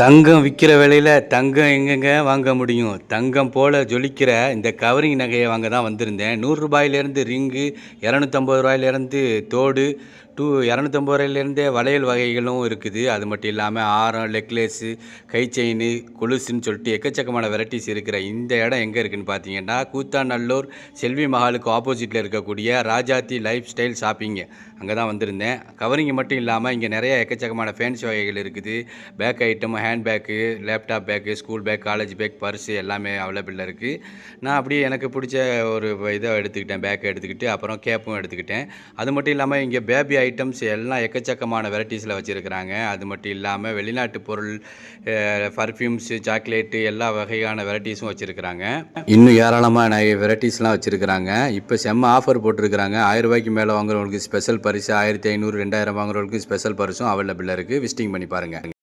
தங்கம் விற்கிற விலையில் தங்கம் எங்கெங்க வாங்க முடியும்? தங்கம் போல் ஜொலிக்கிற இந்த கவரிங் நகையை வாங்க தான் வந்திருந்தேன். நூறுரூபாயிலேருந்து ரிங்கு இரநூத்தம்பது ரூபாயிலேருந்து தோடு டூ இரநூத்தம்பது ரூபாயிலேருந்தே வளையல் வகைகளும் இருக்குது. அது மட்டும் இல்லாமல் ஆரம் நெக்லஸ்ஸு கை செயின் கொலுசுன்னு சொல்லிட்டு எக்கச்சக்கமான வெரைட்டிஸ் இருக்கிற இந்த இடம் எங்கே இருக்குதுன்னு பார்த்தீங்கன்னா கூத்தாநல்லூர் செல்வி மஹாலுக்கு ஆப்போசிட்டில் இருக்கக்கூடிய ராஜாத்தி லைஃப் ஸ்டைல் ஷாப்பிங்கு அங்கே தான் வந்திருந்தேன். கவரிங் மட்டும் இல்லாமல் இங்கே நிறைய எக்கச்சக்கமான ஃபேன்சி வகைகள் இருக்குது. Bag item hand bag laptop bag school bag college bag purse எல்லாமே அவைலபிளில் இருக்குது நான் அப்படியே எனக்கு பிடிச்ச ஒரு இதை எடுத்துக்கிட்டேன். பேக்கை எடுத்துக்கிட்டு அப்புறம் கேப்பும் எடுத்துக்கிட்டேன். அது மட்டும் இல்லாமல் இங்கே பேபி ஐட்டம்ஸ் எல்லாம் எக்கச்சக்கமான வெரைட்டிஸில் வச்சுருக்கிறாங்க. அது மட்டும் இல்லாமல் வெளிநாட்டு பொருள் பர்ஃப்யூம்ஸு சாக்லேட்டு எல்லா வகையான வெரைட்டிஸும் வச்சுருக்கிறாங்க. இன்னும் ஏராளமாக நிறைய வெரைட்டிஸ்லாம் வச்சுருக்கிறாங்க. இப்போ செம்ம ஆஃபர் போட்டிருக்கிறாங்க. ஆயிரம் ரூபாய்க்கு மேலே வாங்குறவங்களுக்கு ஸ்பெஷல் பரிசு ஆயிரத்தி ஐநூறு ரெண்டாயிரம் வாங்குறவங்களுக்கு ஸ்பெஷல் பரிசும் அவைலபிளாக இருக்குது விசிட்டிங் பண்ணி பாருங்கள்